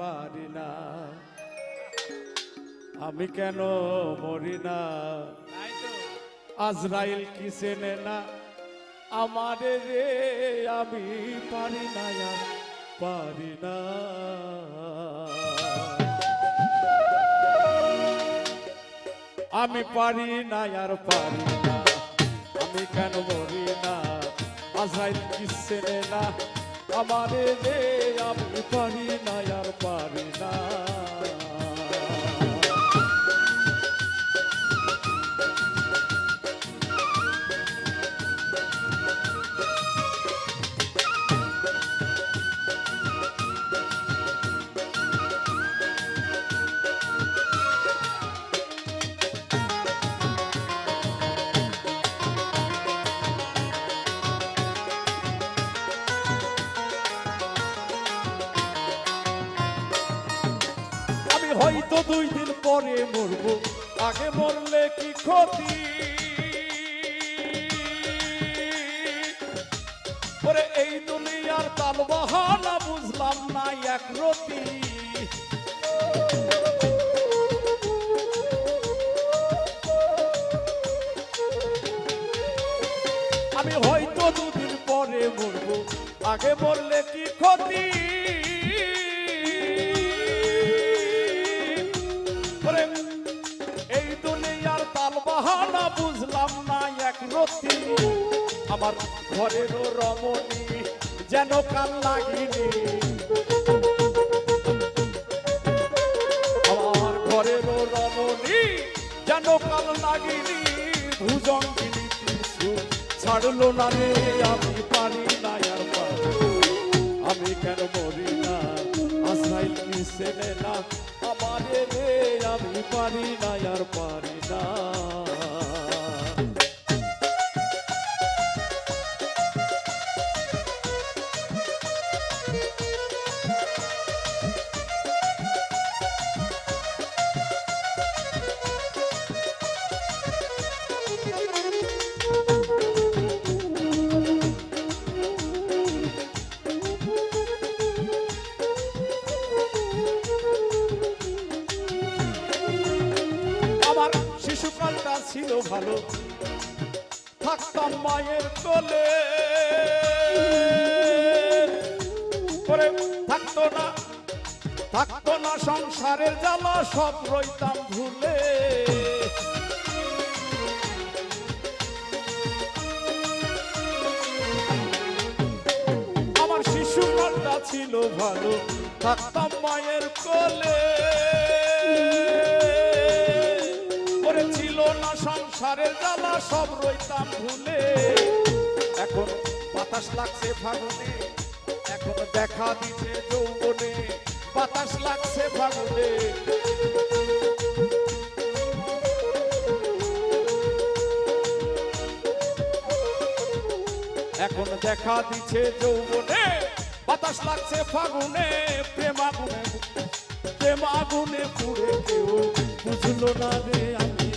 পারি না। আমি কেন মরি না? আজরাইল কি চেনে না? আমারে রে, আমি পারি না পারি না। আমি পারি না আর পারি না। আমি কেন মরি না? আজরাইল কি চেনে না? আমারে রে আমি পারি না আর পারি না। হয়তো দুই দিন পরে মরবো। আগে মরলে কি ক্ষতি? ওরে, এই দুনিয়ার তাল বাহানা বুঝলাম না এক রতি। আমি হয়তো দুদিন পরে মরবো। আগে মরলে কি ক্ষতি? বাহানা বুঝলাম না এক রতি আমার ঘরেরও রমণী যেন কাল লাগিনি। আমার ঘরেরও রমণী যেন কাল লাগিনি। কিছু ছাড়লো না রে, আমি পারি না আর পারি আমি কেন মরি না? আসাইল কি সেনে না? আমারে রে, আমি পারি না আর পারি না। ভালো। থাকতাম মায়ের কোলে। করে থাকতো না থাকতো না সংসারের জ্বালা, সব রইতাম ভুলে। আমার শিশুকালটা ছিল ভালো, থাকতাম মায়ের কোলে। সংসারের জ্বালা সব রইতাম ভুলে এখন বাতাস লাগছে ফাগুনে এখন দেখা দিছে যৌবনে, বাতাস লাগছে ফাগুনে এখন দেখা দিছে যৌবনে, বাতাস লাগছে ফাগুনে প্রেম আগুনে প্রেম আগুনে পুড়ে কেউ বুঝলো না রে আমি।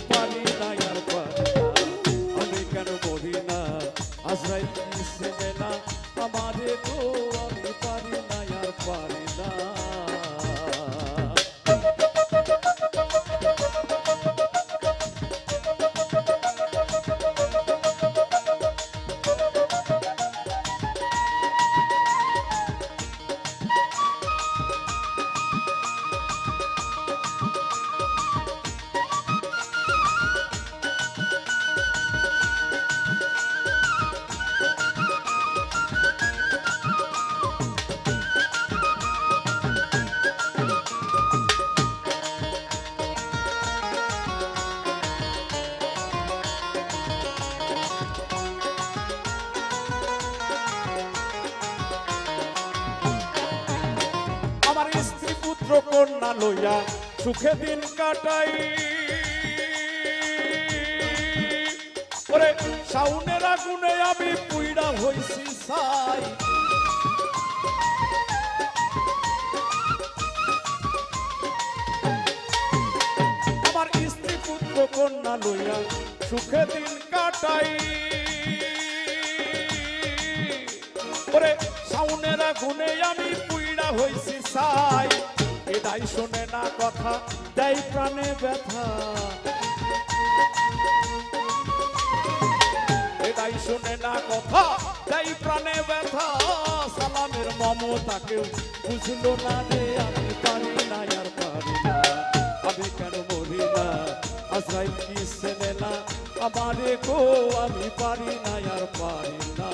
কন্যা লইয়া সুখে দিন কাটাই। সাউনের আগুনে আমি পুইড়া হইছি সাই। আমার স্ত্রী পুত্র কন্যা লইয়া সুখে দিন কাটাই। ওরে সাউনের আগুনে আমি পুইড়া হইছি সাই। এরাই শোনে না কথা, দেয় প্রাণে ব্যথা। এরাই শোনে না কথা, দেয় প্রাণে ব্যথা। সালামের মমতাকেও বুঝলো না রে, আমি পারি না আর পারি না। আমি কেন মরি না? আজরাইল কি সেনে না? আমারে গো, আমি পারি না আর পারি না।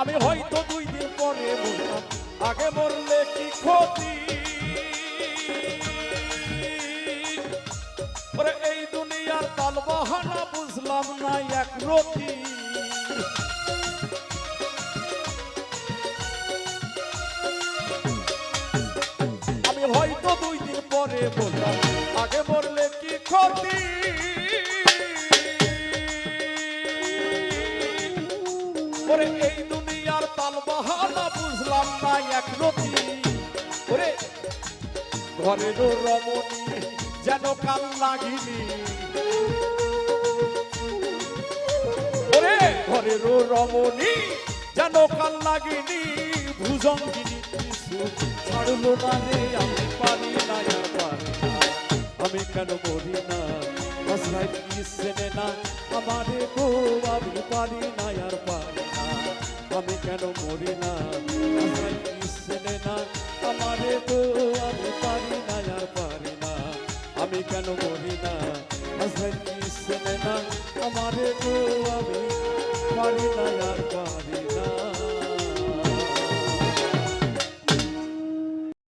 আমি হয়তো দুই দিন পরে মরলাম। আগে মরলে কি ক্ষতি? এই দুনিয়ার তাল বাহানা বুঝলাম না এক রতি। আমি হয়তো দুই দিন পরে বললাম আগে মরলে কি ক্ষতি? বুঝলাম এক রতি ওরে ঘরেরও রমণী, যেন কাল লাগিনি। ওরে ঘরেরও রমণী, যেন কাল লাগিনি। ভুজঙ্গিনী কিছু ছাড়লো না রে আমি পারি না পারি আমি কেন মরি না? সেনে না আমারে গো আমি পারি না আর পারি না। আমি কেন মরি না? সেনে না আমারে তো আমি পারি না আর পারি না। আমি কেন মরি না? কি সেনে না আমারে তো আমি পারি না আর পারি